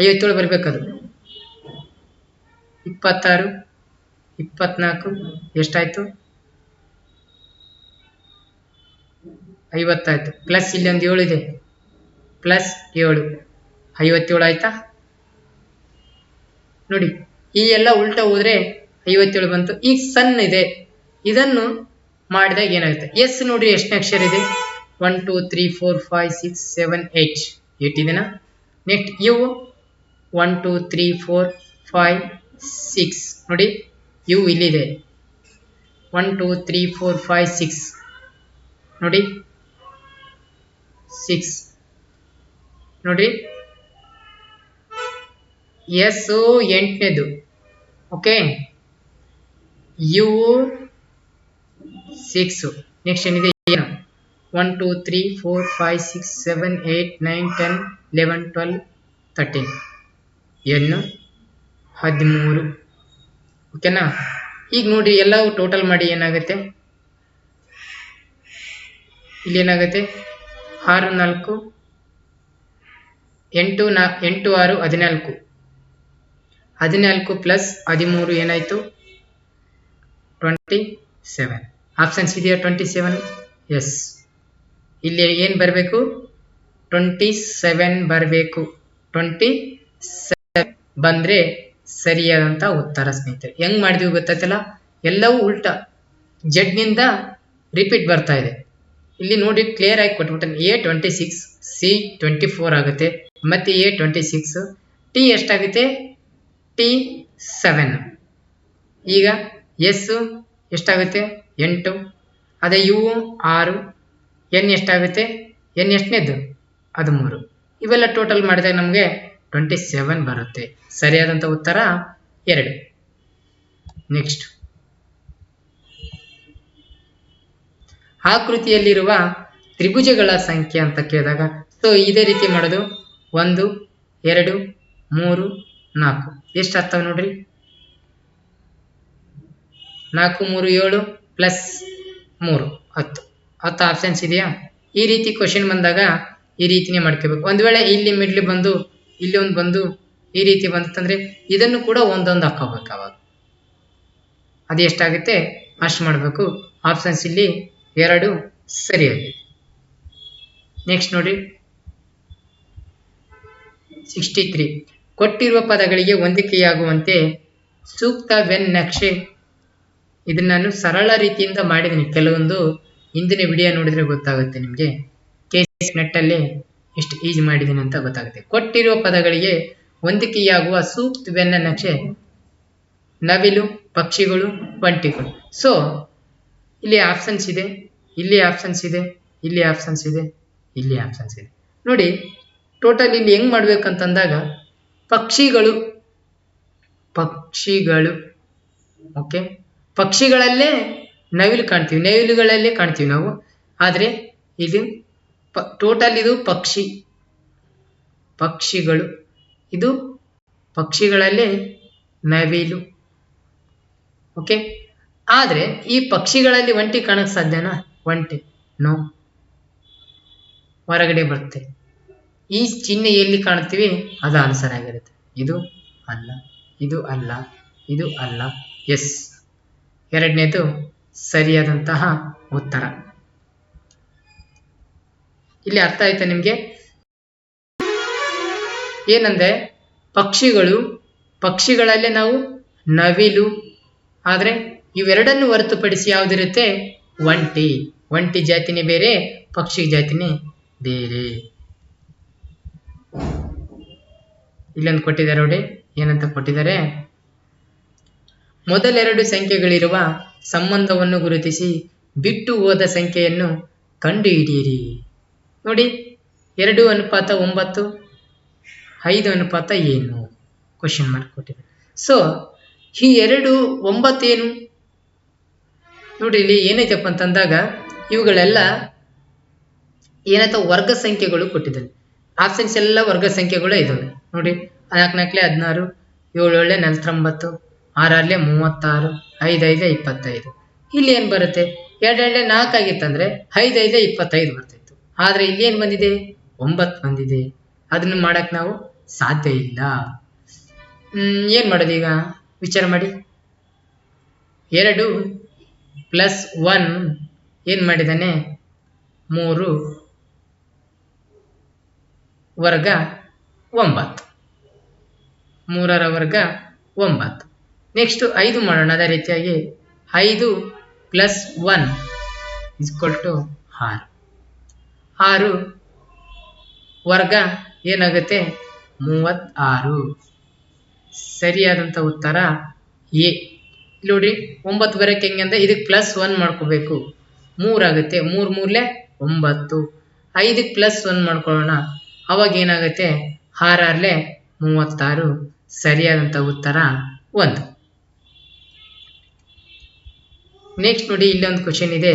ಐವತ್ತೇಳು ಬರಬೇಕದು. ಇಪ್ಪತ್ತಾರು, ಇಪ್ಪತ್ನಾಲ್ಕು, ಎಷ್ಟಾಯ್ತು? ಐವತ್ತಾಯ್ತು. ಪ್ಲಸ್ ಇಲ್ಲಿ ಒಂದು ಏಳು ಇದೆ. ಪ್ಲಸ್ ಏಳು. ಐವತ್ತೇಳು ಆಯ್ತಾ? ನೋಡಿ, ಈ ಎಲ್ಲ ಉಲ್ಟಾ ಹೋದ್ರೆ ಐವತ್ತೇಳು ಬಂತು. ಈಗ ಸನ್ ಇದೆ. ಇದನ್ನು ಮಾಡಿದಾಗ ಏನಾಗುತ್ತೆ? ಎಸ್ ನೋಡಿ ಎಷ್ಟನೇ ಅಕ್ಷರ ಇದೆ? One two three four five six seven eight eight ಇದೆನಾ? Next U. One two three four five six ನೋಡಿ, ಯು ಇಲ್ಲಿದೆ. One two three four five six ನೋಡಿ ಸಿಕ್ಸ್ ನೋಡಿ, S ಎಂಟನೇದು. Okay U six. Next ಏನಿದೆ? ಏನು one two three four five six seven eight nine ten eleven twelve thirteen ಎನ್ನು ಹದಿಮೂರು. ಓಕೆನಾ ಈಗ ನೋಡಿರಿ ಎಲ್ಲವೂ ಟೋಟಲ್ ಮಾಡಿ ಏನಾಗುತ್ತೆ? ಇಲ್ಲಿ ಏನಾಗುತ್ತೆ? ಆರು, ನಾಲ್ಕು, ಎಂಟು, ನಾ, ಎಂಟು, ಆರು, ಹದಿನಾಲ್ಕು. ಹದಿನಾಲ್ಕು ಪ್ಲಸ್ ಹದಿಮೂರು ಏನಾಯಿತು? ಟ್ವೆಂಟಿ ಆಪ್ಷನ್ಸ್ ಇದೆಯಾ ಟ್ವೆಂಟಿ ಸೆವೆನ್ ಎಸ್ ಇಲ್ಲಿ ಏನು ಬರಬೇಕು? ಟ್ವೆಂಟಿ ಸೆವೆನ್ ಬರಬೇಕು. ಟ್ವೆಂಟಿ ಸೆವೆನ್ ಬಂದರೆ ಸರಿಯಾದಂಥ ಉತ್ತರ ಸ್ನೇಹಿತರೆ. ಹೆಂಗ್ ಮಾಡಿದ್ವಿ ಗೊತ್ತಾಯ್ತಲ್ಲ? ಎಲ್ಲವೂ ಉಲ್ಟಾ. ಜಡ್ನಿಂದ ರಿಪೀಟ್ ಬರ್ತಾ ಇದೆ. ಇಲ್ಲಿ ನೋಡಿ ಕ್ಲಿಯರ್ ಆಗಿ ಕೊಟ್ಬಿಟ್ಟೆ A twenty six C twenty four ಆಗುತ್ತೆ. ಮತ್ತು ಎ ಟ್ವೆಂಟಿ ಸಿಕ್ಸ್ ಟಿ ಎಷ್ಟಾಗುತ್ತೆ? ಟಿ ಸೆವೆನ್ ಈಗ ಎಸ್ ಎಷ್ಟಾಗುತ್ತೆ? ಎಂಟು. ಅದೇ ಯು, ಆರು. ಎನ್ ಎಷ್ಟಾಗುತ್ತೆ? ಎನ್ ಎಷ್ಟನೇದು? ಹದಿಮೂರು. ಇವೆಲ್ಲ ಟೋಟಲ್ ಮಾಡಿದಾಗ ನಮಗೆ ಟ್ವೆಂಟಿ ಸೆವೆನ್ ಬರುತ್ತೆ. ಸರಿಯಾದಂಥ ಉತ್ತರ ಎರಡು. ನೆಕ್ಸ್ಟ್ ಆಕೃತಿಯಲ್ಲಿರುವ ತ್ರಿಭುಜಗಳ ಸಂಖ್ಯೆ ಅಂತ ಕೇಳಿದಾಗ ಸೊ ಇದೇ ರೀತಿ ಮಾಡೋದು. ಒಂದು, ಎರಡು, ಮೂರು, ನಾಲ್ಕು. ಎಷ್ಟು ನೋಡ್ರಿ? ನಾಲ್ಕು ಮೂರು ಏಳು ಪ್ಲಸ್ ಮೂರು. ಹತ್ತು. ಹತ್ತು ಆಪ್ಷನ್ಸ್ ಇದೆಯಾ? ಈ ರೀತಿ ಕ್ವಶನ್ ಬಂದಾಗ ಈ ರೀತಿನೇ ಮಾಡ್ಕೋಬೇಕು. ಒಂದು ವೇಳೆ ಇಲ್ಲಿ ಮಿಡ್ಲಿ ಬಂದು, ಇಲ್ಲಿ ಒಂದು ಬಂದು ಈ ರೀತಿ ಬಂತಂದ್ರೆ ಇದನ್ನು ಕೂಡ ಒಂದೊಂದು ಹಾಕೋಬೇಕು ಅವಾಗ. ಅದು ಎಷ್ಟಾಗುತ್ತೆ? ಅಷ್ಟು ಮಾಡಬೇಕು. ಆಪ್ಷನ್ಸ್ ಇಲ್ಲಿ ಎರಡು ಸರಿಯಾಗಿದೆ. ನೆಕ್ಸ್ಟ್ ನೋಡಿ. ಸಿಕ್ಸ್ಟಿ ತ್ರೀ ಕೊಟ್ಟಿರುವ ಪದಗಳಿಗೆ ಹೊಂದಿಕೆಯಾಗುವಂತೆ ಸೂಕ್ತ ವೆನ್ ನಕ್ಷೆ ಇದನ್ನ ನಾನು ಸರಳ ರೀತಿಯಿಂದ ಮಾಡಿದ್ದೀನಿ ಕೆಲವೊಂದು ಹಿಂದಿನ ವಿಡಿಯೋ ನೋಡಿದ್ರೆ ಗೊತ್ತಾಗುತ್ತೆ ನಿಮಗೆ. ಕೆ ನೆಟ್ಟಲ್ಲಿ ಎಷ್ಟು ಈಜಿ ಮಾಡಿದ್ದೀನಿ ಅಂತ ಗೊತ್ತಾಗುತ್ತೆ. ಕೊಟ್ಟಿರುವ ಪದಗಳಿಗೆ ಹೊಂದಿಕೆಯಾಗುವ ಸೂಕ್ತ ಬೆನ್ನ ನಕ್ಷೆ ನವಿಲು, ಪಕ್ಷಿಗಳು, ಒಂಟಿಗಳು. ಸೊ ಇಲ್ಲಿ ಆಪ್ಷನ್ಸ್ ಇದೆ, ಇಲ್ಲಿ ಆಪ್ಷನ್ಸ್ ಇದೆ, ಇಲ್ಲಿ ಆಪ್ಷನ್ಸ್ ಇದೆ, ಇಲ್ಲಿ ಆಪ್ಷನ್ಸ್ ಇದೆ. ನೋಡಿ ಟೋಟಲ್ ಇಲ್ಲಿ ಹೆಂಗ್ ಮಾಡ್ಬೇಕಂತಂದಾಗ ಪಕ್ಷಿಗಳು ಪಕ್ಷಿಗಳು ಓಕೆ ಪಕ್ಷಿಗಳಲ್ಲೇ ನವಿಲು ಕಾಣ್ತೀವಿ, ನವಿಲುಗಳಲ್ಲೇ ಕಾಣ್ತೀವಿ ನಾವು. ಆದರೆ ಇದು ಟೋಟಲ್ ಇದು ಪಕ್ಷಿ. ಪಕ್ಷಿಗಳು. ಇದು ಪಕ್ಷಿಗಳಲ್ಲೇ ನವಿಲು. ಓಕೆ ಆದರೆ ಈ ಪಕ್ಷಿಗಳಲ್ಲಿ ಒಂಟಿ ಕಾಣಕ್ಕೆ ಸಾಧ್ಯನಾ? ಒಂಟಿ. ನೋ ಹೊರಗಡೆ ಬರುತ್ತೆ. ಈ ಚಿಹ್ನೆ ಎಲ್ಲಿ ಕಾಣ್ತೀವಿ, ಅದು ಆನ್ಸರ್ ಆಗಿರುತ್ತೆ. ಇದು ಅಲ್ಲ. ಇದು ಅಲ್ಲ. ಇದು ಅಲ್ಲ. ಎಸ್ ಎರಡನೇದು ಸರಿಯಾದಂತಹ ಉತ್ತರ. ಇಲ್ಲಿ ಅರ್ಥ ಆಯ್ತಾ ನಿಮಗೆ? ಏನಂದ್ರೆ ಪಕ್ಷಿಗಳು, ಪಕ್ಷಿಗಳಲ್ಲೇ ನಾವು ನವಿಲು, ಆದರೆ ಇವೆರಡನ್ನು ಹೊರತುಪಡಿಸಿ ಯಾವುದಿರುತ್ತೆ? ಒಂಟಿ. ಒಂಟಿ ಜಾತಿನೇ ಬೇರೆ, ಪಕ್ಷಿ ಜಾತಿನೇ ಬೇರೆ. ಇಲ್ಲೊಂದು ಕೊಟ್ಟಿದ್ದಾರೆ ನೋಡಿ, ಏನಂತ ಕೊಟ್ಟಿದ್ದಾರೆ? ಮೊದಲೆರಡು ಸಂಖ್ಯೆಗಳಿರುವ ಸಂಬಂಧವನ್ನು ಗುರುತಿಸಿ ಬಿಟ್ಟು ಹೋದ ಸಂಖ್ಯೆಯನ್ನು ಕಂಡುಹಿಡಿಯಿರಿ. ನೋಡಿ, ಎರಡು ಅನುಪಾತ ಒಂಬತ್ತು, ಐದು ಅನುಪಾತ ಏನು? ಕ್ವಶನ್ ಮಾರ್ಕ್ ಕೊಟ್ಟಿದೆ ಸೊ ಈ ಎರಡು ಒಂಬತ್ತೇನು ನೋಡಿ, ಇಲ್ಲಿ ಏನೈತಪ್ಪ ಅಂತಂದಾಗ ಇವುಗಳೆಲ್ಲ ಏನಂತ ವರ್ಗ ಸಂಖ್ಯೆಗಳು ಕೊಟ್ಟಿದ್ದಾವೆ ಆಪ್ಷನ್ಸ್ ಎಲ್ಲ ವರ್ಗ ಸಂಖ್ಯೆಗಳು ಇದಾವೆ ನೋಡಿ ನಾಲ್ಕು ನಾಲ್ಕಲೆ ಹದಿನಾರು, ಏಳು ಏಳೆ ನಲ್ವತ್ತೊಂಬತ್ತು ಆರಾರ್ಲೆ ಮೂವತ್ತಾರು ಐದು ಐದೇ ಇಪ್ಪತ್ತೈದು. ಇಲ್ಲಿ ಏನು ಬರುತ್ತೆ? ಎರಡೆರಡೇ ಎರಡೇ ನಾಲ್ಕು ಆಗಿತ್ತಂದ್ರೆ ಐದು ಐದೇ ಇಪ್ಪತ್ತೈದು ಬರ್ತಿತ್ತು ಆದರೆ ಇಲ್ಲಿ ಏನು ಬಂದಿದೆ? ಒಂಬತ್ತು ಬಂದಿದೆ. ಅದನ್ನು ಮಾಡೋಕ್ಕೆ ನಾವು ಸಾಧ್ಯ ಇಲ್ಲ. ಏನು ಮಾಡೋದು ಈಗ? ವಿಚಾರ ಮಾಡಿ. ಎರಡು ಪ್ಲಸ್ ಒನ್ ಏನು ಮಾಡಿದ್ದಾನೆ ಮೂರು ವರ್ಗ ಒಂಬತ್ತು. ಮೂರರ ವರ್ಗ ಒಂಬತ್ತು. ನೆಕ್ಸ್ಟು ಐದು ಮಾಡೋಣ. ಅದೇ ರೀತಿಯಾಗಿ ಐದು ಪ್ಲಸ್ ಒನ್ ಇಸ್ಕೊಲ್ ಟು ಆರು. ಆರು ವರ್ಗ ಏನಾಗುತ್ತೆ? ಮೂವತ್ತಾರು. ಸರಿಯಾದಂಥ ಉತ್ತರ ಎ. ನೋಡಿ, ಒಂಬತ್ತು ಬರೋಕ್ಕೆ ಹೆಂಗೆ ಅಂದರೆ ಇದಕ್ಕೆ ಪ್ಲಸ್ ಒನ್ ಮಾಡ್ಕೋಬೇಕು. ಮೂರಾಗುತ್ತೆ ಮೂರು ಮೂರಲೆ ಒಂಬತ್ತು. ಐದಕ್ಕೆ ಪ್ಲಸ್ ಒನ್ ಮಾಡ್ಕೊಳ್ಳೋಣ. ಅವಾಗ ಏನಾಗುತ್ತೆ? ಆರಾರ್ಲೆ ಮೂವತ್ತಾರು. ಸರಿಯಾದಂಥ ಉತ್ತರ ಒಂದು. ನೆಕ್ಸ್ಟ್ ನೋಡಿ ಇಲ್ಲೊಂದು ಕ್ವಶನ್ ಇದೆ.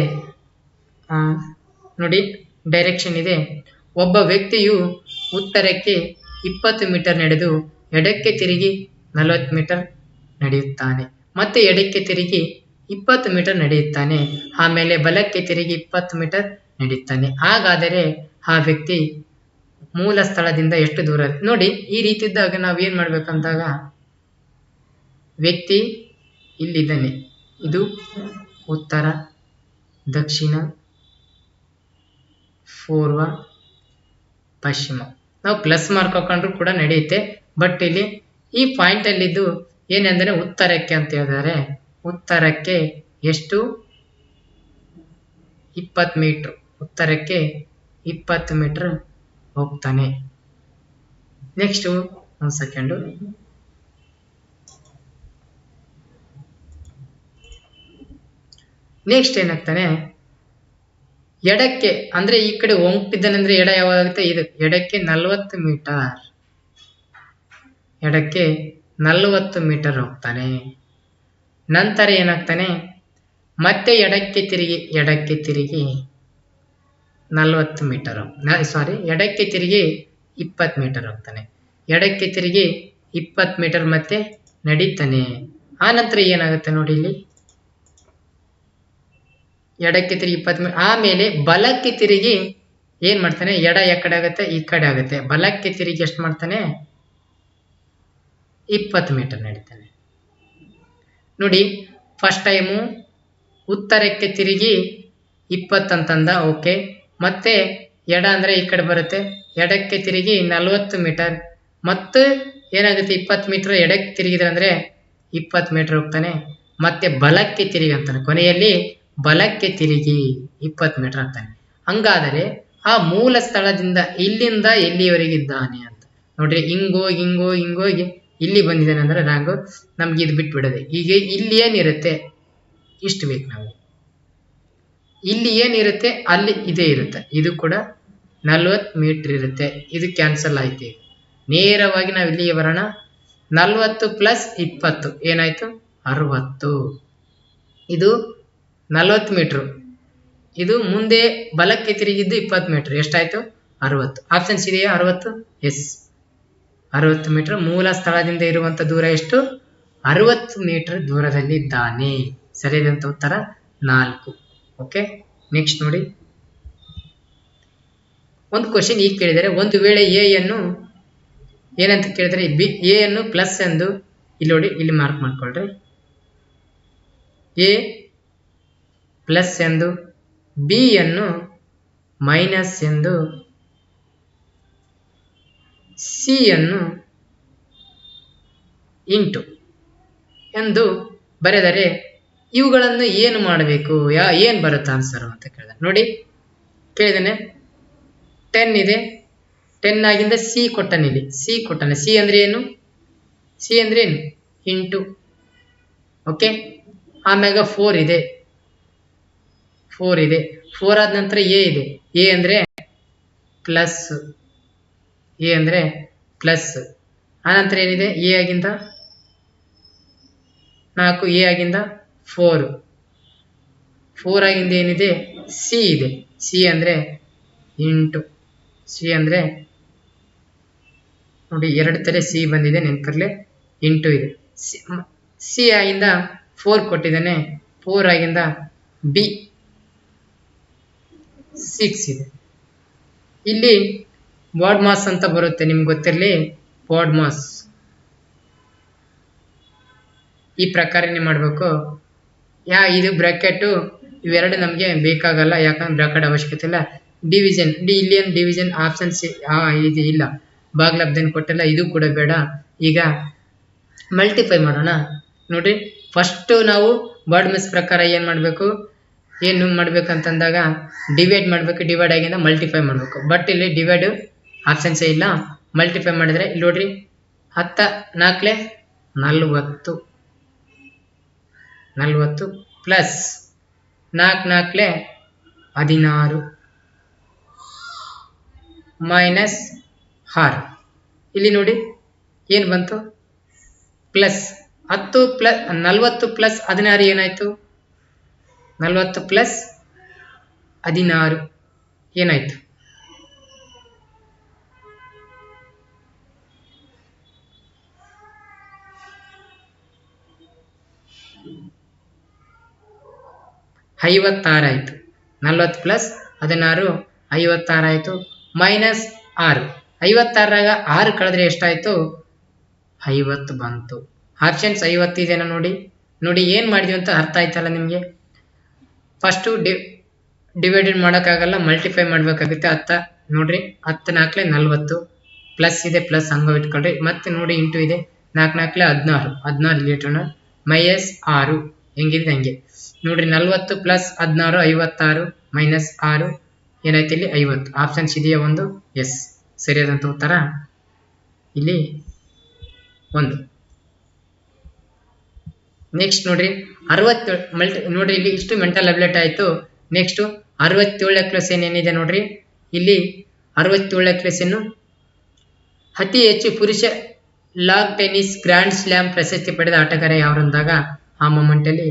ನೋಡಿ ಡೈರೆಕ್ಷನ್ ಇದೆ. ಒಬ್ಬ ವ್ಯಕ್ತಿಯು ಉತ್ತರಕ್ಕೆ ಇಪ್ಪತ್ತು ಮೀಟರ್ ನಡೆದು ಎಡಕ್ಕೆ ತಿರುಗಿ ನಲವತ್ತು ಮೀಟರ್ ನಡೆಯುತ್ತಾನೆ. ಮತ್ತೆ ಎಡಕ್ಕೆ ತಿರುಗಿ ಇಪ್ಪತ್ತು ಮೀಟರ್ ನಡೆಯುತ್ತಾನೆ. ಆಮೇಲೆ ಬಲಕ್ಕೆ ತಿರುಗಿ ಇಪ್ಪತ್ತು ಮೀಟರ್ ನಡೆಯುತ್ತಾನೆ. ಹಾಗಾದರೆ ಆ ವ್ಯಕ್ತಿ ಮೂಲ ಸ್ಥಳದಿಂದ ಎಷ್ಟು ದೂರ? ನೋಡಿ ಈ ರೀತಿ ಇದ್ದಾಗ ನಾವು ಏನು ಮಾಡ್ಬೇಕಂದಾಗ ವ್ಯಕ್ತಿ ಇಲ್ಲಿದ್ದಾನೆ. ಇದು ಉತ್ತರ, ದಕ್ಷಿಣ, ಪೂರ್ವ, ಪಶ್ಚಿಮ. ನಾವು ಪ್ಲಸ್ ಮಾರ್ಕ್ ಹಾಕೊಂಡ್ರು ಕೂಡ ನಡೆಯುತ್ತೆ. ಬಟ್ ಇಲ್ಲಿ ಈ ಪಾಯಿಂಟ್ ಅಲ್ಲಿದ್ದು ಏನೆಂದರೆ ಉತ್ತರಕ್ಕೆ ಅಂತ ಹೇಳಿದರೆ, ಉತ್ತರಕ್ಕೆ ಎಷ್ಟು? ಇಪ್ಪತ್ತು ಮೀಟ್ರ್ ಉತ್ತರಕ್ಕೆ ಇಪ್ಪತ್ತು ಮೀಟ್ರ್ ಹೋಗ್ತಾನೆ. ನೆಕ್ಸ್ಟು ಒಂದು ಸೆಕೆಂಡು ನೆಕ್ಸ್ಟ್ ಏನಾಗ್ತಾನೆ? ಎಡಕ್ಕೆ, ಅಂದ್ರೆ ಈ ಕಡೆ ಹೊಂಟಿದ್ದಾನಂದ್ರೆ ಎಡ ಯಾವಾಗುತ್ತೆ? ಇದು. ಎಡಕ್ಕೆ ನಲವತ್ತು ಮೀಟರ್. ಎಡಕ್ಕೆ ನಲವತ್ತು ಮೀಟರ್ ಹೋಗ್ತಾನೆ. ನಂತರ ಏನಾಗ್ತಾನೆ? ಮತ್ತೆ ಎಡಕ್ಕೆ ತಿರುಗಿ ಎಡಕ್ಕೆ ತಿರುಗಿ ನಲವತ್ತು ಮೀಟರ್ ಸಾರಿ ಎಡಕ್ಕೆ ತಿರುಗಿ ಇಪ್ಪತ್ತು ಮೀಟರ್ ಹೋಗ್ತಾನೆ. ಎಡಕ್ಕೆ ತಿರುಗಿ ಇಪ್ಪತ್ತು ಮೀಟರ್ ಮತ್ತೆ ನಡೀತಾನೆ. ಆ ನಂತರ ಏನಾಗುತ್ತೆ ನೋಡಿ ಇಲ್ಲಿ? ಎಡಕ್ಕೆ ತಿರುಗಿ ಇಪ್ಪತ್ತು ಮೀಟರ್ ಆಮೇಲೆ ಬಲಕ್ಕೆ ತಿರುಗಿ ಏನು ಮಾಡ್ತಾನೆ? ಎಡ ಕಡೆ ಆಗುತ್ತೆ, ಈ ಕಡೆ ಆಗುತ್ತೆ. ಬಲಕ್ಕೆ ತಿರುಗಿ ಎಷ್ಟು ಮಾಡ್ತಾನೆ? ಇಪ್ಪತ್ತು ಮೀಟರ್ ನಡೀತಾನೆ. ನೋಡಿ ಫಸ್ಟ್ ಟೈಮು ಉತ್ತರಕ್ಕೆ ತಿರುಗಿ ಇಪ್ಪತ್ತಂತಂದ ಓಕೆ. ಮತ್ತೆ ಎಡ ಅಂದ್ರೆ ಈ ಕಡೆ ಬರುತ್ತೆ. ಎಡಕ್ಕೆ ತಿರುಗಿ ನಲವತ್ತು ಮೀಟರ್. ಮತ್ತು ಏನಾಗುತ್ತೆ? ಇಪ್ಪತ್ತು ಮೀಟರ್ ಎಡಕ್ಕೆ ತಿರುಗಿದ್ರೆ ಅಂದ್ರೆ ಇಪ್ಪತ್ತು ಮೀಟರ್ ಹೋಗ್ತಾನೆ. ಮತ್ತೆ ಬಲಕ್ಕೆ ತಿರುಗಿ ಅಂತಾನೆ. ಕೊನೆಯಲ್ಲಿ ಬಲಕ್ಕೆ ತಿರುಗಿ ಇಪ್ಪತ್ತು ಮೀಟರ್ ಆಗ್ತಾನೆ ಹಂಗಾದರೆ ಆ ಮೂಲ ಸ್ಥಳದಿಂದ ಇಲ್ಲಿಂದ ಎಲ್ಲಿಯವರೆಗಿದ್ದಾನೆ ಅಂತ. ನೋಡ್ರಿ ಹಿಂಗೋಗಿ ಹಿಂಗೋ ಹಿಂಗೋಗಿ ಇಲ್ಲಿ ಬಂದಿದ್ದಾನೆ ಅಂದ್ರೆ ನಾವು ನಮ್ಗೆ ಇದು ಬಿಟ್ಬಿಡದೆ. ಈಗ ಇಲ್ಲಿ ಏನಿರುತ್ತೆ? ಇಷ್ಟು ಬೇಕು ನಾವು ಇಲ್ಲಿ ಏನಿರುತ್ತೆ? ಅಲ್ಲಿ ಇದೇ ಇರುತ್ತೆ. ಇದು ಕೂಡ ನಲ್ವತ್ತು ಮೀಟರ್ ಇರುತ್ತೆ. ಇದು ಕ್ಯಾನ್ಸಲ್ ಆಯ್ತು. ನೇರವಾಗಿ ನಾವು ಇಲ್ಲಿಗೆ ಬರೋಣ. ನಲ್ವತ್ತು ಪ್ಲಸ್ ಇಪ್ಪತ್ತು. ಏನಾಯ್ತು? ಅರವತ್ತು. ಇದು ನಲ್ವತ್ತು ಮೀಟ್ರು. ಇದು ಮುಂದೆ ಬಲಕ್ಕೆ ತಿರುಗಿದ್ದು ಇಪ್ಪತ್ತು ಮೀಟ್ರ್. ಎಷ್ಟಾಯ್ತು? ಅರವತ್ತು. ಆಪ್ಷನ್ಸ್ ಇದೆಯಾ? ಅರವತ್ತು? ಎಸ್ ಅರವತ್ತು ಮೀಟರ್. ಮೂಲ ಸ್ಥಳದಿಂದ ಇರುವಂತ ದೂರ ಎಷ್ಟು? ಅರವತ್ತು ಮೀಟರ್ ದೂರದಲ್ಲಿ ಇದ್ದಾನೆ ಸರಿಯಾದಂತ ಉತ್ತರ? ನಾಲ್ಕು. ಓಕೆ ನೆಕ್ಸ್ಟ್ ನೋಡಿ. ಒಂದು ಕ್ವಶನ್ ಈಗ ಕೇಳಿದರೆ, ಒಂದು ವೇಳೆ ಎ ಅನ್ನು ಏನಂತ ಕೇಳಿದರೆ ಬಿ ಎ ಅನ್ನು ಪ್ಲಸ್ ಎಂದು ಇಲ್ಲಿ ನೋಡಿ, ಇಲ್ಲಿ ಮಾರ್ಕ್ ಮಾಡ್ಕೊಳ್ರಿ. ಎ ಪ್ಲಸ್ ಎಂದು ಬಿ ಯನ್ನು ಮೈನಸ್ ಎಂದು ಸಿ ಯನ್ನು ಇಂಟು ಎಂದು ಬರೆದರೆ ಇವುಗಳನ್ನು ಏನು ಮಾಡಬೇಕು? ಯಾ, ಏನು ಬರುತ್ತೆ ಆನ್ಸರ್ ಅಂತ ಕೇಳಿದೆ. ನೋಡಿ, ಕೇಳಿದ್ದೇನೆ. ಟೆನ್ ಇದೆ. ಟೆನ್ ಆಗಿಂದ ಸಿ ಕೊಟ್ಟನಿಲ್ಲಿ ಸಿ ಕೊಟ್ಟನೆ. ಸಿ ಅಂದ್ರೆ ಏನು? ಸಿ ಅಂದ್ರೆ ಏನು? ಇಂಟು ಓಕೆ ಆಮ್ಯಾಗ ಫೋರ್ ಇದೆ. ಫೋರ್ ಇದೆ. ಫೋರ್ ಆದ ನಂತರ ಎ ಇದೆ. ಎ ಅಂದರೆ ಪ್ಲಸ್. ಎ ಅಂದರೆ ಪ್ಲಸ್. ಆನಂತರ ಏನಿದೆ? ಎ ಆಗಿಂದ ನಾಲ್ಕು, ಎ ಆಗಿಂದ ಫೋರ್. ಫೋರ್ ಆಗಿಂದ ಏನಿದೆ? ಸಿ ಇದೆ. ಸಿ ಅಂದರೆ ಎಂಟು. ಸಿ ಅಂದರೆ ನೋಡಿ, ಎರಡು ತಲೆ ಸಿ ಬಂದಿದೆ, ನೆನಪಿರಲಿ. ಎಂಟು ಇದೆ. ಸಿ ಸಿ ಆಗಿಂದ ಫೋರ್ ಕೊಟ್ಟಿದ್ದಾನೆ. ಫೋರ್ ಆಗಿಂದ ಬಿ. ಸಿಕ್ಸ್ ಇದೆ. ಇಲ್ಲಿ ಬಾಡ್ ಮಾಸ್ ಅಂತ ಬರುತ್ತೆ, ನಿಮ್ಗೆ ಗೊತ್ತಿರಲಿ? ಬಾಡ್ ಮಾಸ್ ಈ ಪ್ರಕಾರನೇ ಮಾಡಬೇಕು? ಯಾ, ಇದು ಬ್ರಾಕೆಟು ಇವೆರಡು ನಮಗೆ ಬೇಕಾಗಲ್ಲ, ಯಾಕಂದ್ರೆ ಬ್ರಾಕೆಟ್ ಅವಶ್ಯಕತೆ ಇಲ್ಲ. ಡಿವಿಷನ್ ಡಿ ಏನು ಡಿವಿಷನ್ ಆಪ್ಷನ್ಸ್ ಇದು ಇಲ್ಲ. ಬಾಗ್ಲಬ್ದೇನು ಕೊಟ್ಟಿಲ್ಲ ಇದು ಕೂಡ ಬೇಡ. ಈಗ ಮಲ್ಟಿಫೈ ಮಾಡೋಣ. ನೋಡ್ರಿ ಫಸ್ಟು ನಾವು ಬಾಡ್ ಮಿಸ್ ಪ್ರಕಾರ ಏನು ಮಾಡಬೇಕು? ಏನು ಮಾಡ್ಬೇಕಂತಂದಾಗ ಡಿವೈಡ್ ಮಾಡಬೇಕು ಡಿವೈಡ್ ಆಗಿಂದ ಮಲ್ಟಿಫೈ ಮಾಡಬೇಕು. ಬಟ್ ಇಲ್ಲಿ ಡಿವೈಡ್ ಆಪ್ಷನ್ಸೇ ಇಲ್ಲ. ಮಲ್ಟಿಫೈ ಮಾಡಿದರೆ ಇಲ್ಲಿ ನೋಡ್ರಿ, ಹತ್ತ, ನಾಲ್ಕಲೆ ನಲ್ವತ್ತು. ನಲ್ವತ್ತು ಪ್ಲಸ್ ನಾಲ್ಕು, ನಾಲ್ಕಲೆ ಹದಿನಾರು. ಮೈನಸ್ ಆರು. ಇಲ್ಲಿ ನೋಡಿ, ಏನು ಬಂತು? ಪ್ಲಸ್ ಹತ್ತು ಪ್ಲಸ್ ನಲ್ವತ್ತು ಪ್ಲಸ್ ಹದಿನಾರು ಏನಾಯಿತು? ನಲವತ್ತು ಪ್ಲಸ್ ಹದಿನಾರು. ಏನಾಯ್ತು? ಐವತ್ತಾರಾಯಿತು ನಲ್ವತ್ತು ಪ್ಲಸ್ ಹದಿನಾರು ಐವತ್ತಾರಾಯಿತು ಮೈನಸ್ ಆರು. ಐವತ್ತಾರಾಗ ಆರು ಕಳೆದ್ರೆ ಎಷ್ಟಾಯಿತು? ಐವತ್ತು ಬಂತು. ಆಪ್ಷನ್ಸ್ ಐವತ್ತಿದೆನಾ ನೋಡಿ? ನೋಡಿ ಏನು ಮಾಡಿದ್ವಿ ಅಂತ ಅರ್ಥ ಆಯ್ತಲ್ಲ ನಿಮಗೆ? ಫಸ್ಟು ಡಿ ಡಿವೈಡೆಡ್ ಮಾಡೋಕ್ಕಾಗಲ್ಲ ಮಲ್ಟಿಫೈ ಮಾಡಬೇಕಾಗುತ್ತೆ ಹತ್ತ. ನೋಡ್ರಿ, ಹತ್ತು ನಾಲ್ಕಲೆ ನಲ್ವತ್ತು ಪ್ಲಸ್ ಇದೆ ಪ್ಲಸ್ ಹಂಗ ಇಟ್ಕೊಳ್ರಿ. ಮತ್ತೆ ನೋಡಿ, ಇಂಟು ಇದೆ. ನಾಲ್ಕು ನಾಲ್ಕಲೆ ಹದಿನಾರು ಹದಿನಾರು ಲೀಟ್ರನ ಮೈನಸ್ ಆರು ಹೆಂಗಿದೆ ಹಂಗೆ. ನೋಡ್ರಿ, ನಲ್ವತ್ತು ಪ್ಲಸ್ ಹದಿನಾರು, ಐವತ್ತಾರು ಮೈನಸ್ ಆರು, ಏನಾಯ್ತು ಇಲ್ಲಿ? ಐವತ್ತು. ಆಪ್ಷನ್ಸ್ ಇದೆಯಾ ಒಂದು? ಎಸ್ ಸರಿಯಾದಂಥ ಉತ್ತರ? ಇಲ್ಲಿ ಒಂದು. ನೆಕ್ಸ್ಟ್ ನೋಡ್ರಿ ಅರವತ್ತೇಳು ಮಲ್ಟಿ ನೋಡ್ರಿ ಇಲ್ಲಿ ಇಷ್ಟು ಮೆಂಟಲ್ ಅಬಿಲಿಟಿ ಆಯಿತು. ನೆಕ್ಸ್ಟು ಅರವತ್ತೇಳನೇ ಕ್ವೆಶನ್ ಏನಿದೆ ನೋಡ್ರಿ? ಇಲ್ಲಿ ಅರವತ್ತೇಳನೇ ಕ್ವೆಶನ್ನು ಅತಿ ಹೆಚ್ಚು ಪುರುಷ ಲಾಗ್ ಟೆನಿಸ್ ಗ್ರ್ಯಾಂಡ್ ಸ್ಲ್ಯಾಮ್ ಪ್ರಶಸ್ತಿ ಪಡೆದ ಆಟಗಾರ ಯಾರು ಅಂದಾಗ ಆ ಮೊಮೆಂಟಲ್ಲಿ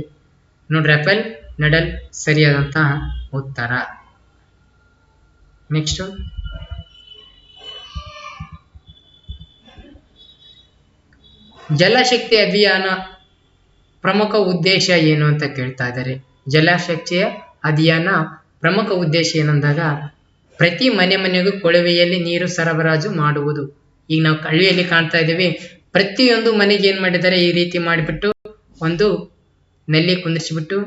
ನೋಡ್ರಿ ರಫೇಲ್ ನಡಲ್ ಸರಿಯಾದಂತಹ ಉತ್ತರ. ನೆಕ್ಸ್ಟು ಜಲಶಕ್ತಿ ಅಭಿಯಾನ ಪ್ರಮುಖ ಉದ್ದೇಶ ಏನು ಅಂತ ಕೇಳ್ತಾ ಇದ್ದಾರೆ. ಜಲಶಕ್ತಿಯ ಅಭಿಯಾನ ಪ್ರಮುಖ ಉದ್ದೇಶ ಏನಂದಾಗ ಪ್ರತಿ ಮನೆ ಮನೆಗೂ ಕೊಳವೆಯಲ್ಲಿ ನೀರು ಸರಬರಾಜು ಮಾಡುವುದು. ಈಗ ನಾವು ಹಳ್ಳಿಯಲ್ಲಿ ಕಾಣ್ತಾ ಇದ್ದೀವಿ. ಪ್ರತಿಯೊಂದು ಮನೆಗೆ ಏನು ಮಾಡಿದ್ದಾರೆ? ಈ ರೀತಿ ಮಾಡಿಬಿಟ್ಟು ಒಂದು ನಲ್ಲಿ ಕುಂದಿರಿಸಿಬಿಟ್ಟು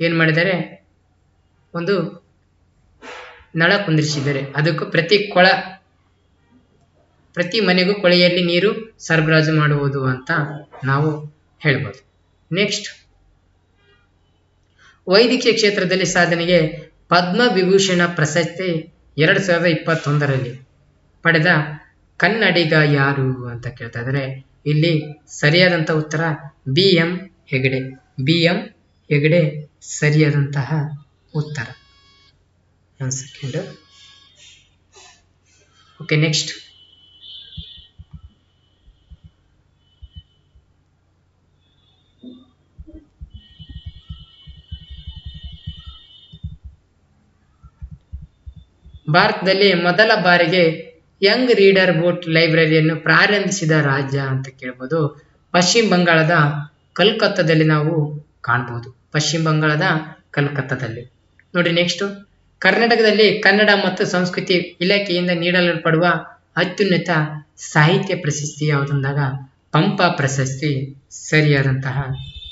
ಏನು ಮಾಡಿದ್ದಾರೆ? ಒಂದು ನಳ ಕುಂದಿರಿಸಿದ್ದಾರೆ. ಅದಕ್ಕೂ ಪ್ರತಿ ಕೊಳ, ಪ್ರತಿ ಮನೆಗೂ ಕೊಳೆಯಲ್ಲಿ ನೀರು ಸರಬರಾಜು ಮಾಡುವುದು ಅಂತ ನಾವು ಹೇಳ್ಬೋದು. ನೆಕ್ಸ್ಟ್ ವೈದ್ಯಕೀಯ ಕ್ಷೇತ್ರದಲ್ಲಿ ಸಾಧನೆಗೆ ಪದ್ಮವಿಭೂಷಣ ಪ್ರಶಸ್ತಿ ಎರಡು ಸಾವಿರದ ಇಪ್ಪತ್ತೊಂದರಲ್ಲಿ ಪಡೆದ ಕನ್ನಡಿಗ ಯಾರು ಅಂತ ಕೇಳ್ತಾ ಇದ್ದಾರೆ. ಇಲ್ಲಿ ಸರಿಯಾದಂತಹ ಉತ್ತರ B M Hegde. B M Hegde ಸರಿಯಾದಂತಹ ಉತ್ತರ. ಒಂದು ಸೆಕೆಂಡ್ ಓಕೆ ನೆಕ್ಸ್ಟ್ ಭಾರತದಲ್ಲಿ ಮೊದಲ ಬಾರಿಗೆ ಯಂಗ್ ರೀಡರ್ ಬೋಟ್ ಲೈಬ್ರರಿಯನ್ನು ಪ್ರಾರಂಭಿಸಿದ ರಾಜ್ಯ ಅಂತ ಕೇಳ್ಬೋದು. ಪಶ್ಚಿಮ ಬಂಗಾಳದ ಕಲ್ಕತ್ತಾದಲ್ಲಿ ನಾವು ಕಾಣ್ಬೋದು. ಪಶ್ಚಿಮ ಬಂಗಾಳದ ಕಲ್ಕತ್ತಾದಲ್ಲಿ. ನೋಡಿ ನೆಕ್ಸ್ಟ್ ಕರ್ನಾಟಕದಲ್ಲಿ ಕನ್ನಡ ಮತ್ತು ಸಂಸ್ಕೃತಿ ಇಲಾಖೆಯಿಂದ ನೀಡಲ್ಪಡುವ ಅತ್ಯುನ್ನತ ಸಾಹಿತ್ಯ ಪ್ರಶಸ್ತಿ ಯಾವುದಂದಾಗ ಪಂಪ ಪ್ರಶಸ್ತಿ ಸರಿಯಾದಂತಹ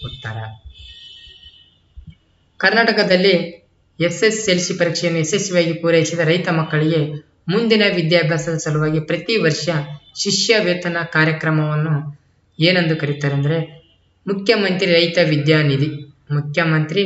ಉತ್ತರ. ಕರ್ನಾಟಕದಲ್ಲಿ ಎಸ್ ಎಸ್ ಎಲ್ ಸಿ ಪರೀಕ್ಷೆಯನ್ನು ಯಶಸ್ವಿಯಾಗಿ ಪೂರೈಸಿದ ರೈತ ಮಕ್ಕಳಿಗೆ ಮುಂದಿನ ವಿದ್ಯಾಭ್ಯಾಸದ ಸಲುವಾಗಿ ಪ್ರತಿ ವರ್ಷ ಶಿಷ್ಯ ವೇತನ ಕಾರ್ಯಕ್ರಮವನ್ನು ಏನೆಂದು ಕರೀತಾರೆ ಅಂದರೆ ಮುಖ್ಯಮಂತ್ರಿ ರೈತ ವಿದ್ಯಾನಿಧಿ ಮುಖ್ಯಮಂತ್ರಿ